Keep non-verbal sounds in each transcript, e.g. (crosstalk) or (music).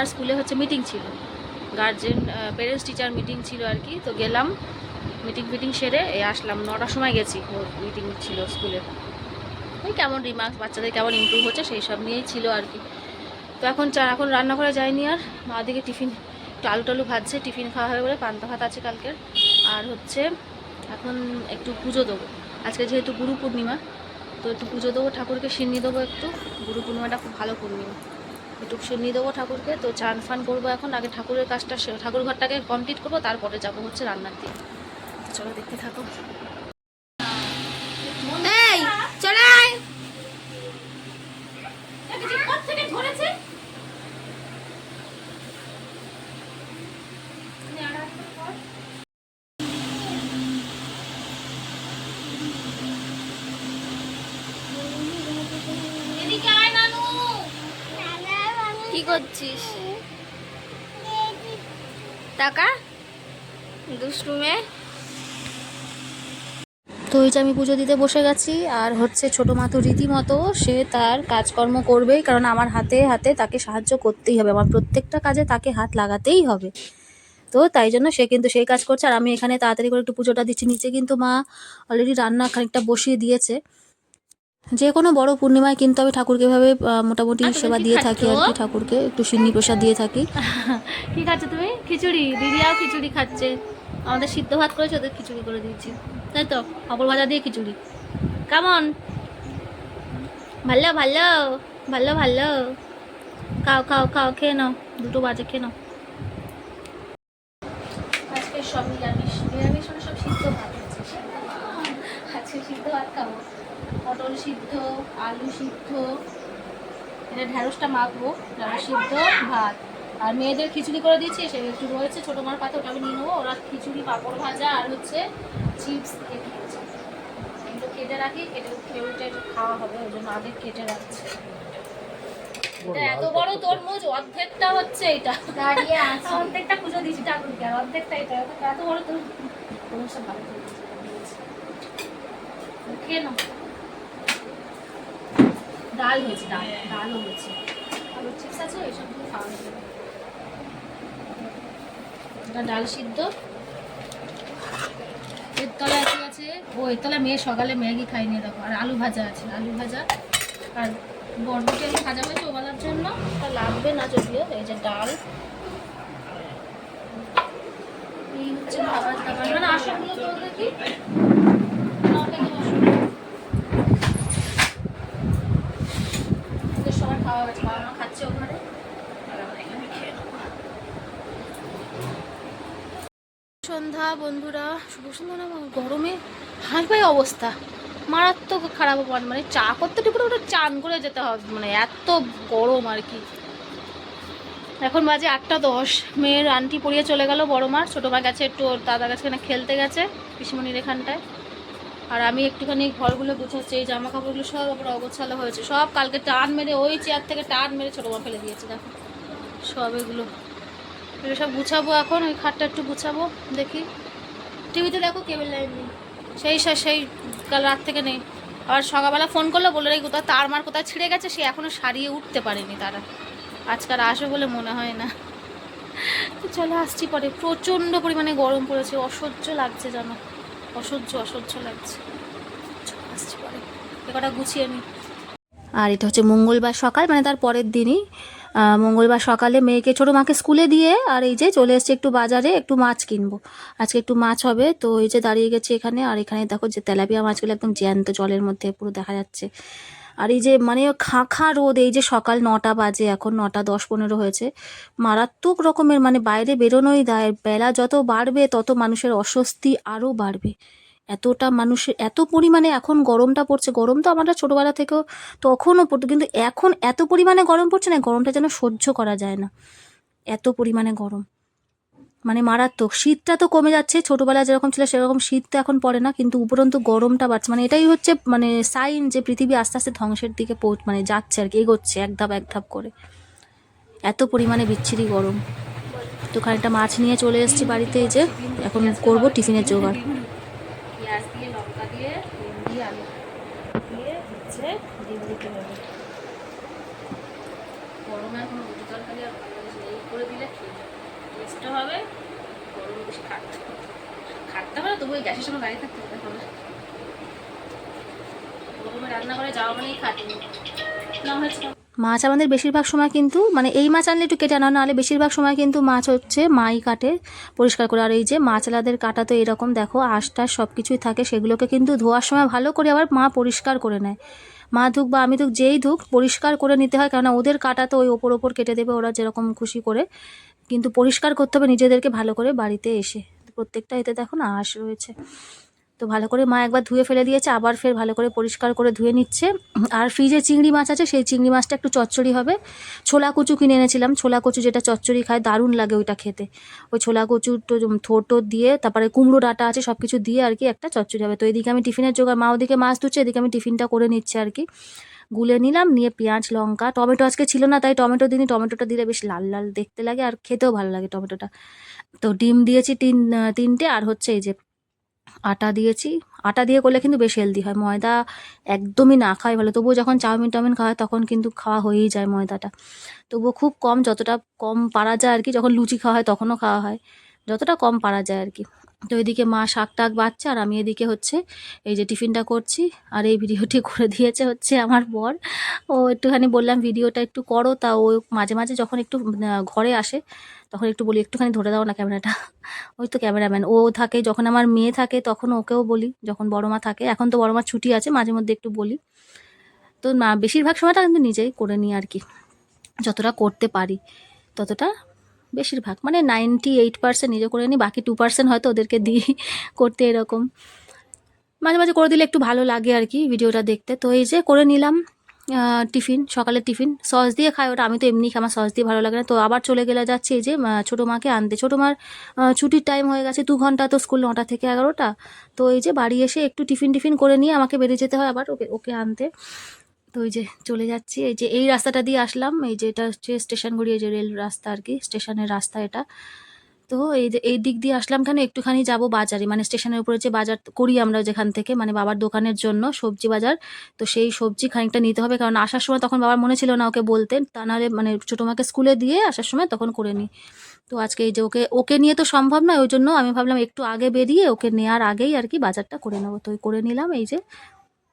আজকে ছোটো মার স্কুলে হচ্ছে মিটিং ছিল। গার্জেন প্যারেন্টস টিচার মিটিং ছিল আর কি। তো গেলাম, মিটিং ফিটিং সেরে এই আসলাম। নটার সময় গেছি মিটিং ছিল স্কুলে। ওই কেমন রিমার্কস বাচ্চাদের কেমন ইমপ্রুভ হচ্ছে সেই সব নিয়েই ছিল আর কি। তো এখন চা, এখন রান্না করা যায়নি আর। মা দিকে টিফিন আলু টালু ভাজছে, টিফিন খাওয়া হবে বলে পান্তা ভাত আছে কালকের। আর হচ্ছে, এখন একটু পুজো দেবো। আজকে যেহেতু গুরু পূর্ণিমা, তো একটু পুজো দেবো, ঠাকুরকে সিন্নি দেবো একটু। গুরু পূর্ণিমাটা খুব ভালো পূর্ণিমা। একটু সিন্নি দেবো ঠাকুরকে। তো চান ফান করব এখন। আগে ঠাকুরের কাজটা ঠাকুর ঘরটাকে কমপ্লিট করব, তারপরে যাব হচ্ছে রান্নার দিকে। চলো দেখতে থাকো এই চলে আয় কি করছিস? টাকা? দুষ্টুমে? তো ওই যে আমি পুজো দিতে বসে গেছি, আর হচ্ছে ছোটো মা রীতিমতো, সে তার কাজকর্ম করবেই, কারণ আমার হাতে হাতে তাকে সাহায্য করতেই হবে। আমার প্রত্যেকটা কাজে তাকে হাত লাগাতেই হবে। তো তাই জন্য সে কিন্তু সেই কাজ করছে। আর আমি এখানে তাড়াতাড়ি করে একটু পুজোটা দিচ্ছি। নিচে কিন্তু মা অলরেডি রান্না খানিকটা বসিয়ে দিয়েছে। যে কোনো বড় পূর্ণিমায় কিন্তু আমি ঠাকুরকে এভাবে মোটামুটি আচ্ছা, সেবা দিয়ে থাকি আর কি ঠাকুরকে। একটু সিন্নি প্রসাদ দিয়ে থাকি। (laughs) কি খাচ্ছ তুমি? খিচুড়ি। দিদিয়াও খিচুড়ি খাচ্ছে। আমাদের সিদ্ধ ভাত করেছে ওদের খিচুড়ি করে দিয়েছি। তাই তো? অপর ভাজা দিয়ে খিচুড়ি। কেমন ভালো ভালো ভালো ভালো। খাও খাও খাও খেয়ে নাও। দুটো বাজে খেয়ে নাও। আজকে সব নিরামিষ। নিরামিষ মানে সব সিদ্ধ ভাত। হচ্ছে আজকে সিদ্ধ ভাত খাব পটল সিদ্ধ আলু সিদ্ধ এটা ঢ্যাঁড়সটা মাখবো ঢ্যাঁড়স সিদ্ধ ভাত। আর মেয়েদের খিচুড়ি করে দিয়েছি সে একটু রয়েছে ছোটো মার পাতে ওটা আমি নিয়ে নেব। ওরা খিচুড়ি পাঁপড় ভাজা আর হচ্ছে চিপস এগুলো কেটে রাখি কেটে খেয়ে একটু খাওয়া হবে ওই জন্য আগে কেটে রাখছি। এটা এত বড় তরমুজ অর্ধেকটা হচ্ছে এটা। দাঁড়িয়ে অর্ধেকটা পুজো দিয়েছি ঠাকুরকে আর অর্ধেকটা এটা। এত বড় তরমুজ। তরমুজটা ভালো নাও ডাল হয়েছে, ডাল, ডালও হয়েছে। আলুর চিপস আছে খাওয়া যাবে এটা ডাল সিদ্ধ। এর তলায় কি আছে? ও, এর তলায় মেয়ে সকালে ম্যাগি খাইনি দেখো। আর আলু ভাজা আছে, আলু ভাজা। আর বরবটি আলু ভাজা হয়েছে ওবেলার জন্য। তা লাগবে না যদিও, এই যে ডাল। এই হচ্ছে খাবার দাবার। মানে আসনগুলো তো দেখি না, ওটা কি বসো? ওদের সবার খাওয়া হয়েছে বাবা মা খাচ্ছে ওখানে আর আমরা এখানে খেয়ে নেব। সন্ধ্যা, বন্ধুরা। শুভ সন্ধ্যা না গরমে হাই ফাই অবস্থা। মারাত্মক খারাপ অবস্থা। মানে চা করতে টিপুরে ওটা চান করে যেতে হবে। মানে এত গরম আর কি। এখন বাজে আটটা দশ। মেয়ের আন্টি পড়িয়ে চলে গেল বড় মার। ছোটো মা গেছে একটু ওর দাদা এখানে খেলতে গেছে, পিসিমণির এখানটায়। আর আমি একটুখানি ঘরগুলো গুছাচ্ছি, এই জামা কাপড়গুলো সব ওপর অগোছালো হয়েছে। সব কালকে টান মেরে ওই চেয়ার থেকে টান মেরে ছোটো মা ফেলে দিয়েছে, দেখো। সব এগুলো এগুলো সব গুছাবো এখন, ওই খাটটা একটু গুছাবো, দেখি। টিভিতে দেখো কেবল লাইন নেই। সেই সেই কাল রাত থেকে নেই। আবার সকালবেলা ফোন করল বলে রে কোথায়, তার মার কোথায় ছিঁড়ে গেছে? সে এখনও সারিয়ে উঠতে পারেনি তারা। আজকাল আসবে বলে মনে হয় না। তো চলো আসছি পরে। প্রচণ্ড পরিমাণে গরম পড়েছে, অসহ্য লাগছে যেন অসহ্য অসহ্য লাগছে। আসছি পরে। এ কটা গুছিয়ে নিই আর এটা হচ্ছে মঙ্গলবার সকাল মানে তার পরের দিনই মঙ্গলবার সকালে মেয়েকে, ছোটো মাকে স্কুলে দিয়ে আর এই যে চলে এসছে একটু বাজারে একটু মাছ কিনবো। আজকে একটু মাছ হবে, তো এই যে দাঁড়িয়ে গেছে এখানে আর এখানে দেখো যে তেলাপিয়া মাছগুলো একদম জ্যান্ত জলের মধ্যে পুরো দেখা যাচ্ছে। আর এই যে মানে খাঁ খাঁ রোদ, এই যে সকাল নটা বাজে, এখন নটা দশ পনেরো হয়েছে। মারাত্মক রকমের মানে বাইরে বেরোনোই দায়, বেলা যত বাড়বে তত মানুষের অস্বস্তি আরও বাড়বে। এতটা মানুষের, এত পরিমাণে এখন গরমটা পড়ছে, গরম তো আমরা ছোটোবেলা থেকেও তখনও পড়তো, কিন্তু এখন এত পরিমাণে গরম পড়ছে না, গরমটা যেন সহ্য করা যায় না। এত পরিমাণে গরম। মানে মারাত্মক। শীতটা তো কমে যাচ্ছে ছোটোবেলা যেরকম ছিল সেরকম শীত তো এখন পড়ে না, কিন্তু উপরন্তু গরমটা বাড়ছে। মানে এটাই হচ্ছে মানে সাইন যে পৃথিবী আস্তে আস্তে ধ্বংসের দিকে মানে যাচ্ছে আর কি, এগোচ্ছে এক ধাপ এক ধাপ করে। এত পরিমাণে বিচ্ছিরি গরম। তো খানিকটা মাছ নিয়ে চলে এসেছি বাড়িতে যে এখন করব টিফিনের জোগাড় পেঁয়াজ দিয়ে লঙ্কা দিয়ে ডিম দিয়ে আলু দিয়ে হচ্ছে ডিম দিতে হবে গরমে আর কোনো রুটি তরকারি আর ভালো লাগছে না। এই করে দিলে খেয়ে যাবে হবে। খাটতে হবে। তবু ওই গ্যাসের সময় দাঁড়িয়ে থাকতে হবে। মাছ আমাদের বেশিরভাগ সময় কিন্তু মানে এই মাছ আনলে একটু কেটে আনা, নাহলে বেশিরভাগ সময় কিন্তু মাছ হচ্ছে মাই কাটে পরিষ্কার করে। আর এই যে মাছ আলাদের কাটা তো এরকম, দেখো আশটা সব কিছুই থাকে, সেগুলোকে কিন্তু ধোয়ার সময় ভালো করে আবার মা পরিষ্কার করে নেয়। মা ধুক বা আমি ধুক, যেই ধুক, পরিষ্কার করে নিতে হয়, কেননা ওদের কাটা তো ওই ওপর ওপর কেটে দেবে ওরা যেরকম খুশি করে। কিন্তু পরিষ্কার করতে হবে নিজেদেরকে ভালো করে বাড়িতে এসে। প্রত্যেকটা এতে দেখো না আঁশ রয়েছে। তো ভালো করে মা একবার ধুয়ে ফেলে দিয়েছে, আবার ফের ভালো করে পরিষ্কার করে ধুয়ে নিচ্ছে। আর ফ্রিজে চিংড়ি মাছ আছে, সেই চিংড়ি মাছটা একটু চচ্চড়ি হবে। ছোলা কচু কিনে এনেছিলাম। ছোলা কচু যেটা চচ্চড়ি খায়, দারুণ লাগে ওইটা খেতে। ওই ছোলা কচু থোর টোর দিয়ে, তারপরে কুমড়ো ডাটা আছে সব কিছু দিয়ে আর কি একটা চচ্চড়ি হবে। তো এদিকে আমি টিফিনের জোগাড়, মা ওদিকে মাছ ধুচ্ছে, এদিকে আমি টিফিনটা করে নিচ্ছে আর কি। গুলে নিলাম, নিয়ে পেঁয়াজ, লঙ্কা, টমেটো আজকে ছিল না, তাই টমেটো দিনই টমেটোটা দিলে বেশ লাল লাল দেখতে লাগে আর খেতেও ভালো লাগে টমেটোটা। তো ডিম দিয়েছি তিন, তিনটে আর হচ্ছে এই যে আটা দিয়েছি। আটা দিয়ে করলে কিন্তু বেশ হেলদি হয়। ময়দা একদমই না খাওয়াই ভালো। তবুও যখন চাউমিন টাউমিন খাওয়া হয়, তখন কিন্তু খাওয়া হয়েই যায় ময়দাটা। তবুও খুব কম, যতটা কম পারা যায় আর কি, যখন লুচি খাওয়া হয়, তখনও খাওয়া হয়। যতটা কম পারা যায় আর কি। তো এদিকে মা শাক টাক বাচ্চা আর আমি এদিকে হচ্ছে এই যে টিফিনটা করছি আর এই ভিডিওটি (laughs) করে দিয়েছে হচ্ছে আমার বর। ও একটুখানি বললাম, ভিডিওটা একটু করো। তা ও মাঝে মাঝে যখন একটু ঘরে আসে তখন একটু বলি, একটুখানি ধরে দাও না ক্যামেরাটা। (laughs) ওই তো ক্যামেরাম্যান। ও থাকে, যখন আমার মেয়ে থাকে তখন ওকেও বলি, যখন বড় মা থাকে। এখন তো বড় মার ছুটি আছে, মাঝে মধ্যে একটু বলি। তো না বেশিরভাগ সময়টা কিন্তু নিজেই করে নিই আর কি, যতটা করতে পারি, ততটা বেশিরভাগ। মানে নাইনটি এইট পার্সেন্ট নিজে করে নিই বাকি টু পার্সেন্ট হয়তো ওদেরকে দিই করতে এরকম। মাঝে মাঝে করে দিলে একটু ভালো লাগে আর কি ভিডিওটা দেখতে। তো এই যে করে নিলাম টিফিন, সকালের টিফিন। সস দিয়ে খাই ওটা আমি তো এমনি আমার সস দিয়ে ভালো লাগে না। তো আবার চলে গেলে যাচ্ছে এই যে ছোটো মাকে আনতে। ছোটো মার ছুটির টাইম হয়ে গেছে দু ঘণ্টা, তো স্কুল নটা থেকে এগারোটা। তো এই যে বাড়ি এসে একটু টিফিন টিফিন করে নিয়ে আমাকে বেরিয়ে যেতে হয় আবার ওকে ওকে আনতে। তো ওই যে চলে যাচ্ছি। এই যে এই রাস্তাটা দিয়ে আসলাম। এই যে এটা হচ্ছে স্টেশন ঘুরিয়ে যে রেল রাস্তা আর কি, স্টেশনের রাস্তা এটা। তো এই যে এই দিক দিয়ে আসলাম কেন, একটুখানি যাব বাজারে। মানে স্টেশনের উপরে যে বাজার করি আমরা যেখান থেকে মানে বাবার দোকানের জন্য সবজি বাজার। তো সেই সবজি খানিকটা নিতে হবে, কারণ আসার সময় তখন বাবার মনে ছিল না ওকে বলতে। তা নাহলে মানে ছোটো মাকে স্কুলে দিয়ে আসার সময় তখন করে নিই। তো আজকে এই যে ওকে ওকে নিয়ে তো সম্ভব নয়, ওই জন্য আমি ভাবলাম একটু আগে বেরিয়ে ওকে নেওয়ার আগেই আর কি বাজারটা করে নেব। তো করে নিলাম এই যে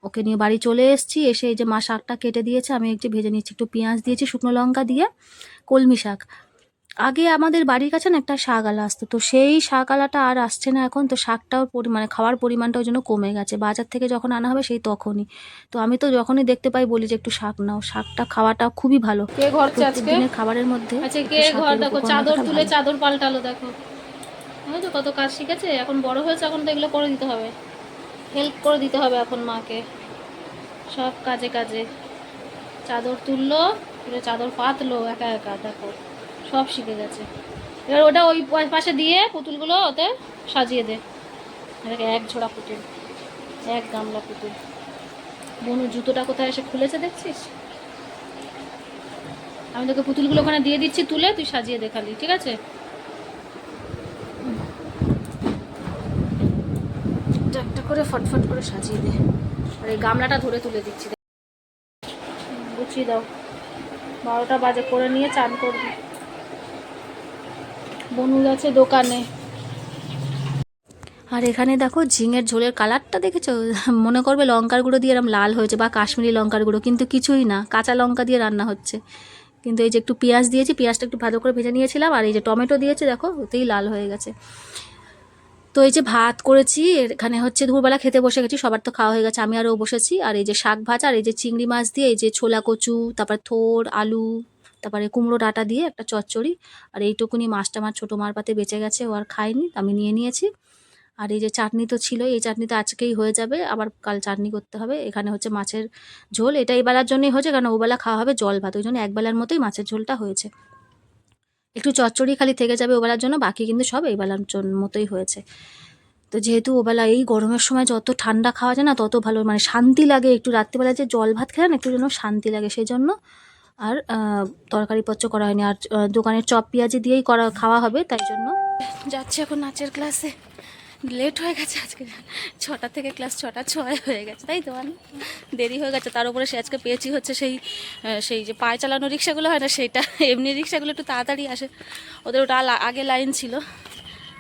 ওকে নিয়ে বাড়ি চলে এসেছি। এসে এই যে মা শাকটা কেটে দিয়েছে আমি একটু ভেজে নিচ্ছি একটু পেঁয়াজ দিয়েছি শুকনো লঙ্কা দিয়ে কলমি শাক। আগে আমাদের বাড়ির কাছে না একটা শাক আলা আসতো তো সেই শাক আলাটা আর আসছে না এখন তো শাকটাও মানে খাওয়ার পরিমাণটা ওই জন্য কমে গেছে। বাজার থেকে যখন আনা হবে সেই তখনই। তো আমি তো যখনই দেখতে পাই বলি যে একটু শাক নাও শাকটা খাওয়াটা খুবই ভালো। আজকে? খাবারের মধ্যে আচ্ছা কে ঘর? দেখো চাদর তুলে চাদর পাল্টালো দেখো। কত কাজ শিখেছে এখন বড় হয়েছে এখন তো এগুলো করে দিতে হবে। হেল্প করে দিতে হবে এখন মাকে। সব কাজে কাজে। চাদর তুললো তুলে চাদর পাতলো, একা একা, দেখো, সব শিখে গেছে। এবার ওটা ওই পাশে দিয়ে পুতুলগুলো ওতে সাজিয়ে দে। এক ঝোড়া পুতুল, এক গামলা পুতুল। বনু, জুতোটা কোথায় এসে খুলেছে দেখছিস? আমি তোকে পুতুলগুলো ওখানে দিয়ে দিচ্ছি, তুলে তুই সাজিয়ে দে খালি, ঠিক আছে একটা একটা করে ফটফট করে সাজিয়ে দে। আর এই গামলাটা ধরে তুলে দিচ্ছি গুছিয়ে দাও। বারোটা বাজে, করে নিয়ে চান করবি। বনু গেছে দোকানে। আর এখানে দেখো ঝিঙের ঝোলের কালারটা দেখেছ? মনে করবে লঙ্কার গুঁড়ো দিয়ে এরম লাল হয়েছে বা কাশ্মীরি লঙ্কার গুঁড়ো, কিন্তু কিছুই না। কাঁচা লঙ্কা দিয়ে রান্না হচ্ছে। কিন্তু এই যে একটু পেঁয়াজ দিয়েছি, পেঁয়াজটা একটু ভালো করে ভেজে নিয়েছিলাম, আর এই যে টমেটো দিয়েছে, দেখো, ওতেই লাল হয়ে গেছে। তো এই যে ভাত করেছি, এখানে হচ্ছে দুপুরবেলা খেতে বসে গেছি, সবার তো খাওয়া হয়ে গেছে, আমি আরও বসেছি। আর এই যে শাক ভাজা, আর এই যে চিংড়ি মাছ দিয়ে, এই যে ছোলা কচু, তারপর থোর, আলু, তারপরে কুমড়ো ডাটা দিয়ে একটা চচ্চড়ি, আর এইটুকুনি মাছটা আমার ছোটো মার পাতে বেঁচে গেছে, ও আর খায়নি আমি নিয়ে নিয়েছি। আর এই যে চাটনি তো ছিল এই চাটনি তো আজকেই হয়ে যাবে, আবার কাল চাটনি করতে হবে, এখানে হচ্ছে মাছের ঝোল, এটা এই বেলার জন্যই হয়েছে, কারণ ওবেলা খাওয়া হবে জল ভাত, ওই জন্য একবেলার মতোই মাছের ঝোলটা হয়েছে। একটু চচ্চড়ি খালি থেকে যাবে ওবেলার জন্য, বাকি কিন্তু সব এইবেলার জন্য মতোই হয়েছে। তো যেহেতু ওবেলা এই গরমের সময় যত ঠান্ডা খাওয়া যায় না, তত ভালো মানে শান্তি লাগে একটু রাত্রিবেলা যে জল ভাত খেলে না একটু যেন শান্তি লাগে সেই জন্য আর তরকারিপত্র করা হয়নি। আর দোকানের চপ, পেঁয়াজি দিয়েই করা, খাওয়া হবে, তাই জন্য। যাচ্ছে এখন নাচের ক্লাসে লেট হয়ে গেছে আজকে। ছটা থেকে ক্লাস ছটা, ছয় হয়ে গেছে, তাই তো মানে? দেরি হয়ে গেছে, তার উপরে সে আজকে পেয়েছি হচ্ছে সেই সেই যে পায়ে চালানো রিক্সাগুলো হয় না, সেইটা, এমনি রিক্সাগুলো একটু তাড়াতাড়ি আসে। ওদের ওটা আগে লাইন ছিল,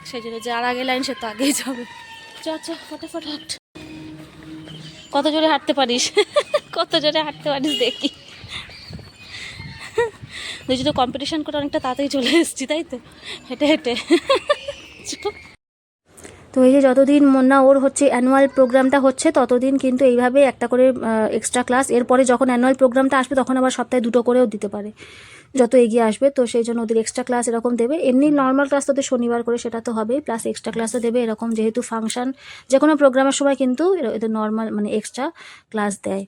সেই জন্য যার আগে লাইন, সে তো আগেই যাবে। চ চ, ফটাফট হাঁট। কত জোরে হাঁটতে পারিস? কত জোরে হাঁটতে পারিস দেখি। তো কম্পিটিশন করে অনেকটা তাড়াতাড়ি চলে এসেছি তাই তো? হেঁটে হেঁটে। তো এই যে যতদিন না ওর হচ্ছে অ্যানুয়াল প্রোগ্রামটা হচ্ছে, ততদিন কিন্তু এইভাবে একটা করে এক্সট্রা ক্লাস এরপরে যখন অ্যানুয়াল প্রোগ্রামটা আসবে, তখন আবার সপ্তাহে দুটো করেও দিতে পারে, যত এগিয়ে আসবে। তো সেই জন্য ওদের এক্সট্রা ক্লাস এরকম দেবে। এমনি নর্মাল ক্লাস তোদের শনিবার করে সেটা তো হবেই প্লাস এক্সট্রা ক্লাসও দেবে এরকম যেহেতু ফাংশন যে কোনো প্রোগ্রামের সময় কিন্তু এদের নর্মাল মানে এক্সট্রা ক্লাস দেয়।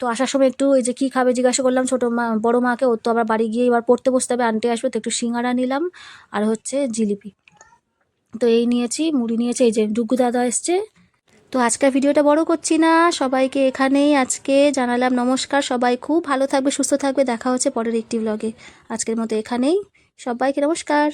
তো আসার সময় একটু এই যে কী খাবে জিজ্ঞাসা করলাম, ছোটো মা, বড়ো মাকে, ওর তো আবার বাড়ি গিয়ে এবার পড়তে বসতে হবে আনতে আসবে, তো একটু সিঙ্গারা নিলাম, আর হচ্ছে জিলিপি। তো এই নিয়েছি, মুড়ি নিয়েছে, এই যে ডুগু দাদা এসছে। তো আজকের ভিডিওটা বড় করছি না, সবাইকে এখানেই আজকে জানালাম নমস্কার, সবাই খুব ভালো থাকবে, সুস্থ থাকবে, দেখা হচ্ছে পরের একটি ব্লগে আজকের মতো এখানেই, সবাইকে নমস্কার।